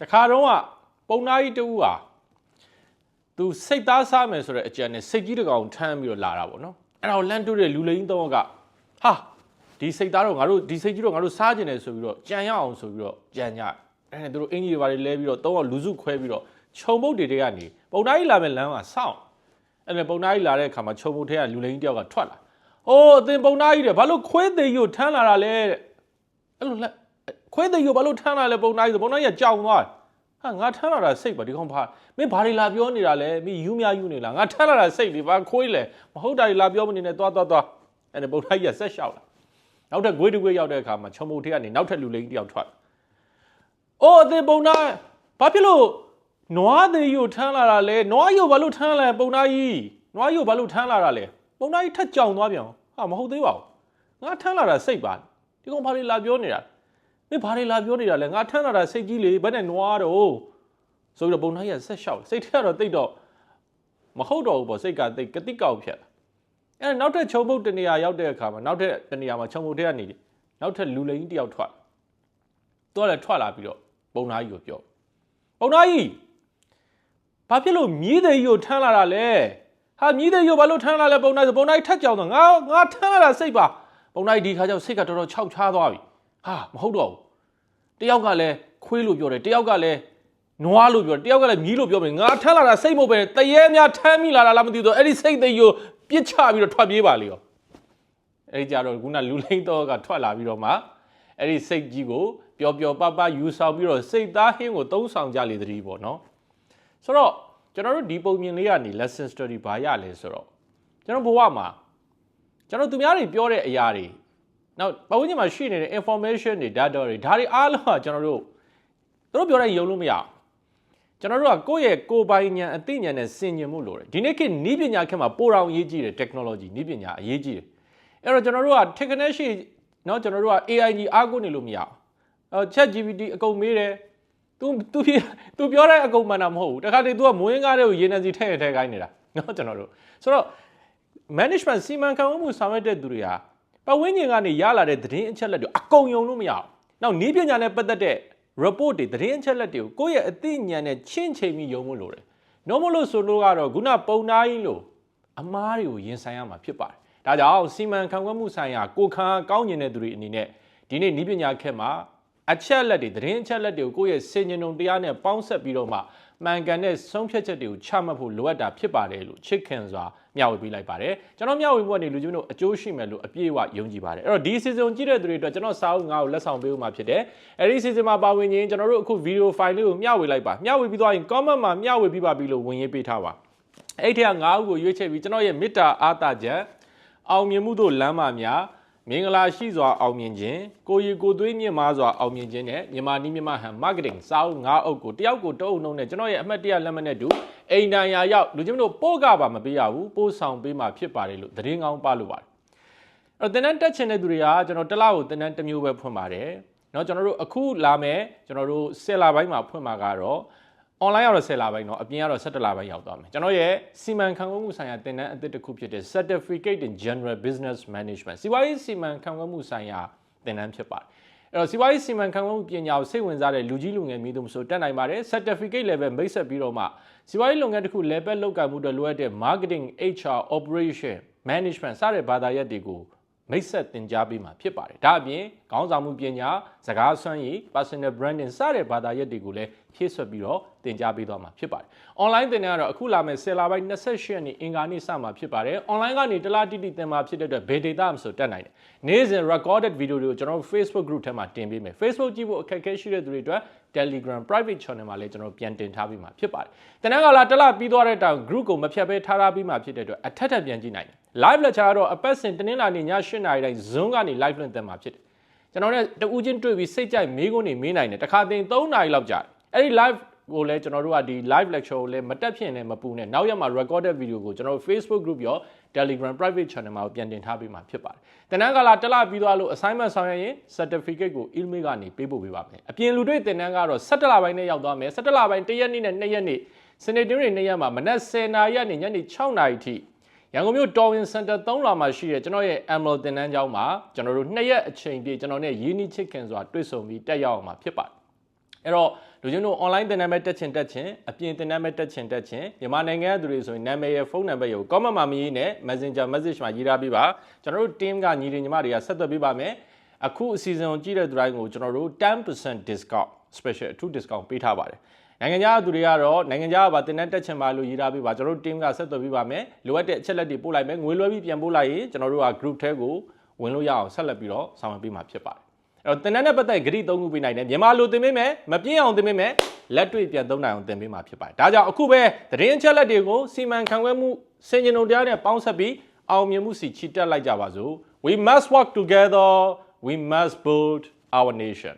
တခါတော့ကပုံနာကြီးတူဟာသူစိတ်သားစားမယ်ဆိုတဲ့အကြံနဲ့စိတ်ကြီးတစ်ကောင်ထမ်းပြီးတော့လာတာပေါ့နော်အဲ့ဒါကိုလန့်တွတဲ့လူလိန်သုံးကဟာဒီစိတ်သားတော့ငါတို့ဒီစိတ်ကြီးတော့ငါတို့စားကျင်တယ်ဆိုပြီးတော့ကြံရအောင်ဆိုပြီးတော့ကြံကြအဲ့ဒါသူတို့အင်ကြီးတွေဘာတွေလဲပြီးတော့သုံးအောင်လူစုခွဲပြီးတော့ခြုံပုတ်တွေတွေကနေပုံနာကြီးလာမယ်လမ်းမှာစောင့်အဲ့ဒါပုံနာကြီးလာတဲ့အခါမှာခြုံပုတ်ထဲကလူလိန်တယောက်ကထွက်လာအိုးအသင်ပုံနာကြီးတယ်ဘာလို့ခွဲသေးကိုထမ်းလာတာလဲတဲ့အဲ့လိုလက် ခွဲသေးကိုဘာလို့ထမ်းလာလဲပုံနာကြီးဆိုပုံနာကြီးကကြောင်သွားတယ်ဟာငါထမ်းလာတာစိတ်ပါဒီကောင်ဘာမင်းဘာတွေလာပြောနေတာလဲမင်းယူမြယူနေလားငါထမ်းလာတာစိတ်လေဘာခွေးလဲမဟုတ်တာတွေလာပြောမနေနဲ့သွားသွားသွားအဲ့ဒါဗုဒ္ဓကြီးကဆက်လျှောက်လာနောက်ထပ်ဂွေးတကွေးရောက်တဲ့အခါမှာချုံမုတ်ထက်ကနေနောက်ထပ်လူလိန်တယောက်ထွက်လာအိုးအသင်ပုံနာဘာဖြစ်လို့နွားသေးကိုထမ်းလာတာလဲနွားရုပ်ဘာလို့ထမ်းလာပုံနာကြီးနွားရုပ်ဘာလို့ထမ်းလာတာလဲပုံနာကြီးထက်ကြောင်သွားပြန်ဟာမဟုတ်သေးပါဘူးငါထမ်းလာတာစိတ်ပါဒီကောင်ဘာတွေလာပြောနေတာ မင်းဘာတွေလာပြောနေတာလဲငါထမ်းလာတာစိတ်ကြီးလေဘယ်နဲ့နွားတော့ဆိုပြီးတော့ပုံသားကြီးကဆက်လျှောက်စိတ်ထဲကတော့တိတ်တော့မဟုတ်တော့ဘူးပေါ့စိတ်ကတိတ်ကတိကောက်ဖြတ်လာအဲနောက်ထပ်ချုံပုတ်တနေရာရောက်တဲ့အခါမှာနောက်ထပ်တနေရာမှာချုံပုတ်ထဲကနေနောက်ထပ်လူလိန်တယောက်ထွက်သူကလည်းထွက်လာပြီးတော့ပုံသားကြီးကိုပြောပုံသားကြီးဘာဖြစ်လို့မြည်တဲ့ကြီးကိုထမ်းလာတာလဲဟာမြည်တဲ့ကြီးကိုဘာလို့ထမ်းလာလဲပုံသားဆိုပုံသားကြီးထက်ကြောင်တော့ငါငါထမ်းလာတာစိတ်ပါပုံသားကြီးဒီခါကျတော့စိတ်ကတော်တော်ခြောက်ချားသွားပြီဟာမဟုတ်တော့ဘူး တယောက်ကလည်းခွေးလို့ပြောတယ်တယောက်ကလည်းနွားလို့ပြောတယ်တယောက်ကလည်းမြီးလို့ပြောတယ်ငါထမ်းလာတာစိတ်မဟုတ်ပဲတရေများထမ်းမိလာတာလားမသိဘူးဆိုအဲ့ဒီစိတ်သိကိုပြစ်ချပြီးတော့ထွက်ပြေးပါလေရောအဲ့ဒီကြတော့ခုနလူလိမ့်တော့ကထွက်လာပြီးတော့မှအဲ့ဒီစိတ်ကြီးကိုပျော်ပျော်ပပယူဆောင်ပြီးတော့စိတ်သားဟင်းကိုသုံးဆောင်ကြလေတည်းပေါ့နော်ဆိုတော့ကျွန်တော်တို့ဒီပုံမြင်လေးကနေ lesson study ဘာရလဲဆိုတော့ကျွန်တော်ဘဝမှာကျွန်တော်သူများတွေပြောတဲ့အရာတွေ နောက်ပတ်ဝန်းကျင်မှာရှိနေတဲ့ information တွေ data တွေဒါတွေအားလုံးကကျွန်တော်တို့သူတို့ပြောတဲ့ယုံလို့မရအောင်ကျွန်တော်တို့ကကိုယ့်ရဲ့ကိုယ်ပိုင်ဉာဏ်အသိဉာဏ်နဲ့ဆင်ញင်မှုလိုတယ်ဒီနေ့ခေတ်နီးပညာခေတ်မှာပိုတောင်အရေးကြီးတယ် technology နီးပညာအရေးကြီးတယ်အဲ့တော့ကျွန်တော်တို့က technology ရှိเนาะကျွန်တော်တို့က AI ကြီးအားကိုးနေလို့မရအောင်အဲ chat GPT အကုန်မေးတယ် तू तू तू ပြောတဲ့အကုန်မှန်တာမဟုတ်ဘူးတခါတည်း तू ကမွေးကားတဲ့ကိုရေနံစီထည့်ရထည့်ခိုင်းနေတာเนาะကျွန်တော်တို့ဆိုတော့ management စီမံခန့်ခွဲမှုဆောင်ရွက်တဲ့သူတွေဟာ ပတ်ဝန်းကျင်ကနေရလာတဲ့သတင်းအချက်လက်တွေအကုန်ယုံလို့မရအောင်။နောက်နီးပညာနဲ့ပတ်သက်တဲ့ report တွေသတင်းအချက်လက်တွေကိုကိုယ့်ရဲ့အသိဉာဏ်နဲ့ချင့်ချိန်ပြီးယုံမှုလို့တယ်။ normal လို့ဆိုလို့ကတော့ခုနပုံနာကြီးလို့အမားတွေကိုရင်ဆိုင်ရမှာဖြစ်ပါတယ်။ဒါကြောင့်စီမံခန့်ခွဲမှုဆိုင်ရာကိုခံကောင်းကျင်တဲ့သူတွေအနေနဲ့ဒီနေ့နီးပညာခက်မှာ အချက်လက်တွေသတင်းအချက်လက်တွေကိုကိုယ့်ရဲ့စင်ញံုံတရားနဲ့ပေါင်းဆက်ပြီးတော့မှမှန်ကန်တဲ့ဆုံးဖြတ်ချက်တွေကိုချမှတ်ဖို့လိုအပ်တာဖြစ်ပါတယ်လို့ချစ်ခင်စွာမျှဝေပေးလိုက်ပါတယ်ကျွန်တော်မျှဝေဖို့ကနေလူချင်းတို့အကျိုးရှိမယ်လို့အပြည့်အဝယုံကြည်ပါတယ်အဲ့တော့ဒီ season ကြည့်တဲ့သူတွေအတွက်ကျွန်တော်စာအုပ်ငါ့ကိုလက်ဆောင်ပေးဦးမှာဖြစ်တယ်အဲ့ဒီ season မှာပါဝင်ရင်ကျွန်တော်တို့အခု video file လေးကိုမျှဝေလိုက်ပါမျှဝေပြီးသွားရင် comment မှာမျှဝေပြီးပါပြီလို့ဝင်ရေးပေးထားပါအဲ့ဒီကငါးဦးကိုရွေးချယ်ပြီးကျွန်တော်ရဲ့မေတ္တာအားတာချက်အောင်မြင်မှုတို့လမ်းမများ မင်္ဂလာရှိစွာအောင်မြင်ခြင်းကိုရီကိုသွေးမြင့်မားစွာအောင်မြင်ခြင်းနဲ့မြန်မာနီးမြန်မာဟန် marketing စာအုပ်၅အုပ်ကိုတယောက်ကိုတအုပ်နှုံးနဲ့ကျွန်တော်ရဲ့အမှတ်တရလက်မှတ်နဲ့တူအိမ်တန်ရာရောက်လူချင်းတို့ပို့ကပါမပေးရဘူးပို့ဆောင်ပေးမှဖြစ်ပါတယ်လို့သတင်းကောင်းပါလို့ပါတယ်အဲ့တော့တင်တန်းတက်ချင်တဲ့သူတွေကကျွန်တော်တစ်လားကိုတင်တန်းတစ်မျိုးပဲဖွင့်ပါတယ်เนาะကျွန်တော်တို့အခုလာမယ်ကျွန်တော်တို့ဆယ်လပိုင်းမှာဖွင့်မှာကတော့ online ရောက်တော့10လပိုင်းเนาะအပြင်ကတော့17လပိုင်းရောက်သွားမယ်ကျွန်တော်ရဲ့စီမံခန့်ခွဲမှုဆိုင်ရာသင်တန်းအသစ်တစ်ခုဖြစ်တဲ့ Certificate in General Business Management စီးပွားရေးစီမံခန့်ခွဲမှုဆိုင်ရာသင်တန်းဖြစ်ပါတယ်အဲ့တော့စီးပွားရေးစီမံခန့်ခွဲမှုပညာကိုစိတ်ဝင်စားတဲ့လူကြီးလူငယ်မျိုးတို့ဆိုတက်နိုင်ပါတယ် certificate level မိတ်ဆက်ပြီးတော့မှစီးပွားရေးလုပ်ငန်းတစ်ခု level လောက်ကန်မှုတွေလိုအပ်တဲ့ marketing HR operation management စတဲ့ဘာသာရပ်တွေကို မိတ်ဆက်တင်ကြားပေးမှာဖြစ်ပါတယ်ဒါအပြင်ခေါင်းဆောင်မှုပညာစကားစွမ်းရည် personal branding စတဲ့ဘာသာရပ်တွေကိုလည်းဖြည့်ဆွတ်ပြီးတော့တင်ကြားပေးသွားမှာဖြစ်ပါတယ် online သင်တန်းကတော့အခုလာမယ့်10လပိုင်း28ရက်နေ့အင်္ဂါနေ့စမှာဖြစ်ပါတယ် online ကနေတလားတိတိသင်မှာဖြစ်တဲ့အတွက်ဘယ် data မှဆိုတက်နိုင်တယ်နေ့စဉ် recorded video တွေကိုကျွန်တော်တို့ Facebook group ထဲမှာတင်ပေးမယ် Facebook ကြည့်ဖို့အခက်အခဲရှိတဲ့သူတွေအတွက် Telegram private channel မှာလည်းကျွန်တော်ပြန်တင်ထားပြီးမှာဖြစ်ပါတယ်သင်တန်းကလာတလားပြီးသွားတဲ့တောင် group ကိုမဖြတ်ဘဲထားထားပြီးမှဖြစ်တဲ့အတွက်အထက်ထပ်ပြန်ကြည့်နိုင်တယ် live lecture ကတော့အပတ်စဉ်တင်းင်းလာနေည8:00နာရီတိုင်း Zoom ကနေ live လွှင့်သင်မှာဖြစ်တယ်ကျွန်တော်နဲ့တူးချင်းတွေ့ပြီးစိတ်ကြိုက်မေးခွန်းတွေမေးနိုင်တယ်တစ်ခါတင်3နာရီလောက်ကြာတယ်အဲ့ဒီ live ကိုလည်းကျွန်တော်တို့ကဒီ live lecture ကိုလည်းမတက်ဖြစ်နေမပူနဲ့နောက်ရက်မှာ recorded video ကိုကျွန်တော်တို့ Facebook group ရော Telegram private channel မှာပြန်တင်ထားပေးမှာဖြစ်ပါတယ်။တနန်းကလာတက်လာပြီးသွားလို့ assignment ဆောင်ရွက်ရင် certificate ကို email ကနေပေးပို့ပေးပါမယ်။အပြင်လူတွေတင်တန်းကတော့17လပိုင်းနဲ့ရောက်သွားမယ်။17လပိုင်း1ရက်နေ့နဲ့2ရက်နေ့စနေတင်းတွေ2ရက်မှာမနက်10:00နာရီကနေညနေ6:00နာရီထိ ရန်ကုန်မြို့ Torwin Center 3လာမှာရှိတဲ့ကျွန်တော်ရဲ့ Emerald တင်တန်းကျောင်းမှာကျွန်တော်တို့2ရက်အချိန်ပြည့်ကျွန်တော်နဲ့ရင်းနှီးချစ်ခင်စွာတွေ့ဆုံပြီးတက်ရောက်အောင်မှာဖြစ်ပါတယ်။အဲ့တော့လူချင်းတို့ online သင်တန်းပဲတက်ချင်တက်ချင်အပြင်သင်တန်းပဲတက်ချင်တက်ချင်မြန်မာနိုင်ငံကသူတွေဆိုရင်နာမည်ရယ်ဖုန်းနံပါတ်ရယ်ကို comment မှာမရေးနဲ့ Messenger message မှာရေးထားပေးပါကျွန်တော်တို့ team ကညီတွေညီမတွေကဆက်သွယ်ပေးပါမယ်အခုအစီအစဉ်ကိုကြည့်တဲ့သူတိုင်းကိုကျွန်တော်တို့10% discount special အထူး discount ပေးထားပါတယ် နိုင်ငံခြားသူတွေကတော့နိုင်ငံခြားကပါတင်တဲ့တက်ချင်ပါလို့ရေးထားပေးပါကျွန်တော်တို့ team ကဆက်သွယ်ပေးပါမယ်လိုအပ်တဲ့အချက်လက်တွေပို့လိုက်မယ်ငွေလွှဲပြီးပြန်ပို့လိုက်ရင်ကျွန်တော်တို့က group ထဲကိုဝင်လို့ရအောင်ဆက်လက်ပြီးတော့ဆောင်ရွက်ပေးမှာဖြစ်ပါတယ်အဲ့တော့တင်တဲ့နဲ့ပတ်သက်ဂရိသုံးခုပေးနိုင်တယ်မြန်မာလိုတင်ပေးမယ်မပြင်းအောင်တင်ပေးမယ်လက်တွေ့ပြန်သုံးနိုင်အောင်တင်ပေးမှာဖြစ်ပါတယ်ဒါကြောင့်အခုပဲသတင်းအချက်လက်တွေကိုစီမံခန့်ခွဲမှုစင်ကြင်ုံတရားနဲ့ပေါင်းဆက်ပြီးအောင်မြင်မှုစီချီတက်လိုက်ကြပါစို့ we must work together we must build our nation